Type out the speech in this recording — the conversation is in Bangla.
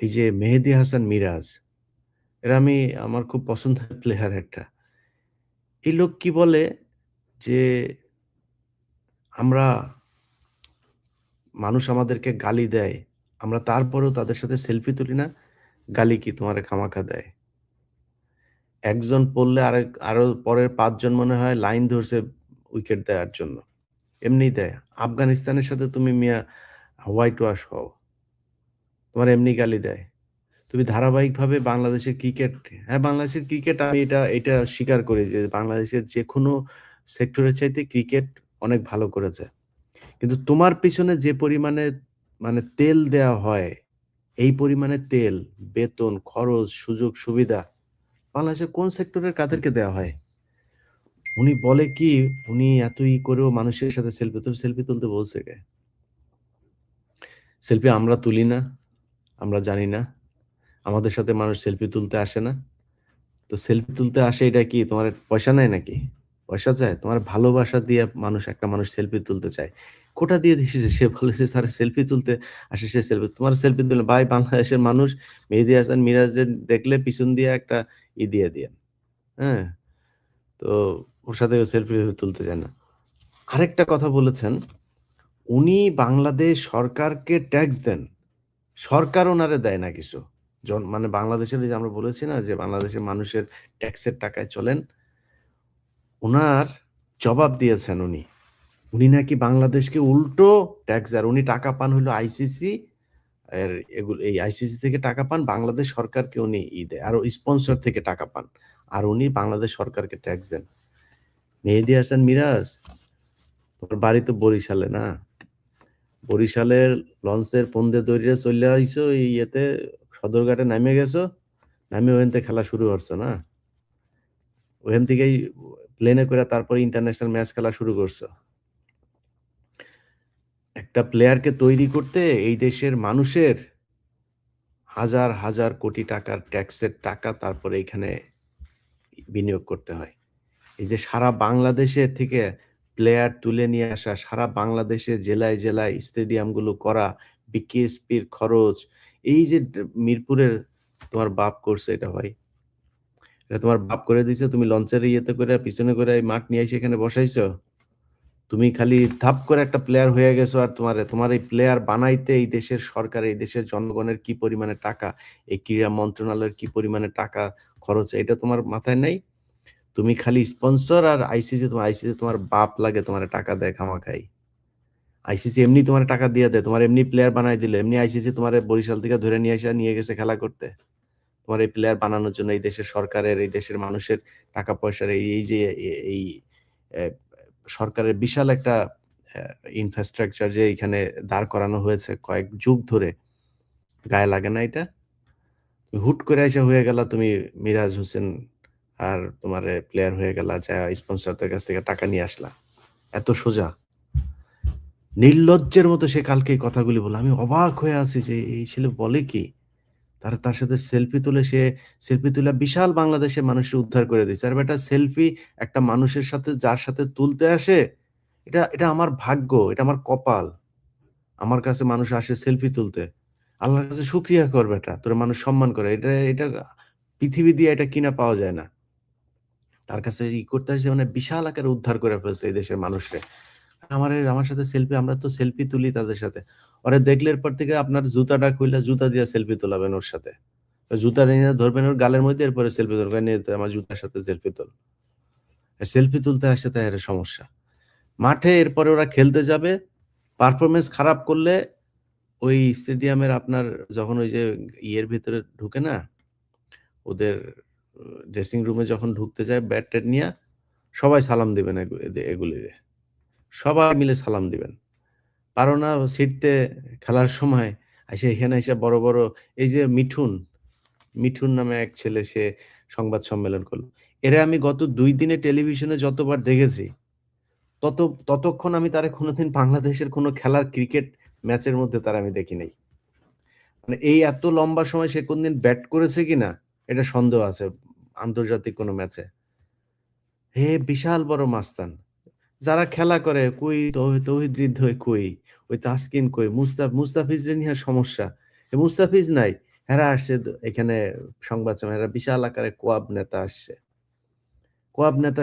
এই যে মেহেদি হাসান মিরাজ, এরা আমি আমার খুব পছন্দের প্লেয়ার একটা। এই লোক কি বলে যে আমরা মানুষ আমাদেরকে গালি দেয়। আমরা তারপরেও তাদের সাথে সেলফি তুলি না। গালি কি তোমারে খামাখা দেয়। একজন পড়লে আরেক আরও পরের পাঁচজন মনে হয় লাইন ধরছে উইকেট দেওয়ার জন্য। এমনিই দেয়। আফগানিস্তানের সাথে তুমি মিয়া হোয়াইট ওয়াশ হও। তোমার এমনি গালি দেয়। তুমি ধারাবাহিকভাবে বাংলাদেশের ক্রিকেট হ্যাঁ, বাংলাদেশের ক্রিকেট আমি এটা এটা স্বীকার করি যে বাংলাদেশের যেকোনো সেক্টরের চাইতে ক্রিকেট অনেক ভালো করেছে। কিন্তু তোমার পিছনে যে পরিমাণে মানে তেল দেয়া হয়, এই পরিমাণে তেল, বেতন, খরচ, সুযোগ সুবিধা বাংলাদেশের কোন সেক্টরের কাদেরকে দেওয়া হয়? উনি বলে কি উনি এত ই করেও মানুষের সাথে সেলফি তো সেলফি তুলতে বলছে কে? সেলফি আমরা তুলি না, আমরা জানি না। আমাদের সাথে মানুষ সেলফি তুলতে আসে না। তো সেলফি তুলতে আসে এটা কি তোমার পয়সা নেয় নাকি? পয়সা চায়? তোমার ভালোবাসা দিয়ে মানুষ একটা মানুষ সেলফি তুলতে চায়। কোটা দিয়ে দিছে সে বলেছে তার সেলফি তুলতে আসে সে সেলফি তোমার সেলফি তুলে ভাই বাংলাদেশের মানুষ মেহেদী হাসান মিরাজের দেখলে পিছন দিয়ে একটা ই দিয়ে দিয়েন। হ্যাঁ? তো ওর সাথে সেলফি তুলতে চায় না। আরেকটা কথা বলেছেন, উনি বাংলাদেশ সরকারকে ট্যাক্স দেন। সরকার উনারে দেয় না কিছু। মানে বাংলাদেশের যে আমরা বলেছি না যে বাংলাদেশের মানুষের ট্যাক্সের টাকায় চলেন। উনার জবাব দিয়েছেন উনি। উনি নাকি বাংলাদেশকে উল্টো ট্যাক্স দেয়। উনি টাকা পান হইল আইসিসি এর এগুলো এই আইসিসি থেকে টাকা পান বাংলাদেশ সরকারকে উনি ই দেয়। আর স্পন্সর থেকে টাকা পান। আর উনি বাংলাদেশ সরকারকে ট্যাক্স দেন। মেহেদি হাসান মিরাজ, তোর বাড়ি তো বরিশালে না? বরিশালের লঞ্চের ফন্দে দইরা চলে এই ইয়েতে সদরঘাটে নামে গেছো। নামে ওখান থেকে খেলা শুরু করছ না? ওখান থেকেই প্লেনে করে তারপর ইন্টারন্যাশনাল ম্যাচ খেলা শুরু করছ। একটা প্লেয়ারকে তৈরি করতে এই দেশের মানুষের হাজার, হাজার কোটি টাকার ট্যাক্সের টাকা তারপরে এইখানে বিনিয়োগ করতে হয়। এই যে সারা বাংলাদেশের থেকে প্লেয়ার তুলে নিয়ে আসা, সারা বাংলাদেশে জেলায়, জেলায় স্টেডিয়ামগুলো করা, বিকেএসপির খরচ, এই যে মিরপুরের তোমার বাপ করছে এটা ভাই। এটা তোমার বাপ করে দিছে, তুমি লঞ্চের ইয়েতে করে পিছনে করে মাঠ নিয়ে আইসা এখানে বসাইছো? তুমি খালি ধাপ করে একটা প্লেয়ার হয়ে গেছো আর তোমারে তোমার এই প্লেয়ার বানাইতে এই দেশের সরকার, এই দেশের জনগণের কি পরিমাণে টাকা, এই ক্রীড়া মন্ত্রণালয়ের কি পরিমাণে টাকা খরচ এটা তোমার মাথায় নাই? তুমি খালি স্পন্সর আর আইসিসি তোমার আইসিসি তোমার বাপ লাগে তোমারে টাকা দেয় খামাখাই। আইসিসি এমনি তোমার টাকা দিয়ে দেয়। তোমার এমনি প্লেয়ার বানাই দিল। এমনি আইসিসি তোমার বরিশাল থেকে ধরে নিয়ে আইসা নিয়ে গেছে খেলা করতে। তোমার এই প্লেয়ার বানানোর জন্য এই দেশের সরকারের, এই দেশের মানুষের টাকা পয়সার এই যে এই সরকারের বিশাল একটা ইনফ্রাস্ট্রাকচার যে এখানে দাঁড় করানো হয়েছে কয়েক যুগ ধরে। গায়ে লাগে না এটা? হুট করে আইসা হয়ে গেলা তুমি মিরাজ হোসেন আর তোমার প্লেয়ার হয়ে গেলা যা স্পন্সরদের কাছ থেকে টাকা নিয়ে আসলা। এত সোজা? নির্লজ্জের মতো সে কালকে কথাগুলি বলল। আমি অবাক হয়ে আছি যে এই ছেলে বলে কি? তার তার সাথে সেলফি তুলে সে সেলফি তুলে বিশাল বাংলাদেশের মানুষকে উদ্ধার করে দিছে। আর বেটা সেলফি একটা মানুষের সাথে যার সাথে তুলতে আসে, এটা এটা আমার ভাগ্য, এটা আমার কপাল। আমার কাছে মানুষ আসে সেলফি তুলতে। আল্লাহর কাছে শুকরিয়া কর বেটা। তোরে মানুষ সম্মান করে। এটা এটা পৃথিবী দিয়ে এটা কিনা পাওয়া যায় না। তার কাছে ই করতে আসছে মানে বিশাল আকারে উদ্ধার করে ফেলছে এই দেশের মানুষরে। আমারে, আমার সাথে সেলফি আমরা তো সেলফি তুলি তাদের সাথে। ওরে দেখলে এরপর থেকে আপনার জুতাটা খুইলা জুতা দিয়ে সেলফি তোলাবেন ওর সাথে। জুতা নিয়ে ধরবেন ওর গালের মধ্যে, এরপরে সেলফি তুলবেন। "নে তুই আমার জুতার সাথে সেলফি তোল।" সেলফি তুলতে আসছে তাই সমস্যা। মাঠে এরপরে ওরা খেলতে যাবে। পারফরমেন্স খারাপ করলে ওই স্টেডিয়ামের আপনার যখন ওই যে ইয়ের ভিতরে ঢুকে না? ওদের ড্রেসিং রুমে যখন ঢুকতে যায় ব্যাট-ট্যাট নিয়া, সবাই সালাম দিবেন এগু এগুলিরে। সবাই মিলে সালাম দিবেন। পারো না ছিটতে খেলার সময় আইসা এখানে আইসা বড়, বড় এই যে মিঠুন, মিঠুন নামে এক ছেলে সে সংবাদ সম্মেলন করল এরে আমি গত দুই দিনে টেলিভিশনে যতবার দেখেছি, তত ততক্ষণ আমি তারা কোনোদিন বাংলাদেশের কোনো খেলার ক্রিকেট ম্যাচের মধ্যে তারা আমি দেখি নাই। মানে এই এত লম্বা সময় সে কোনদিন ব্যাট করেছে কিনা এটা সন্দেহ আছে আন্তর্জাতিক কোনো ম্যাচে। হে বিশাল বড় মাস্তান। যারা খেলা করে, কই তৌহিদ হৃদয় কই? ওই তাসকিন কই? মুস্তাফ মুস্তাফিজ নিয়ে সমস্যা। মুস্তাফিজ নাই। হেরা আসছে এখানে সংবাদ হেরা বিশাল আকারে কোয়াব নেতা আসছে। কোয়াব নেতা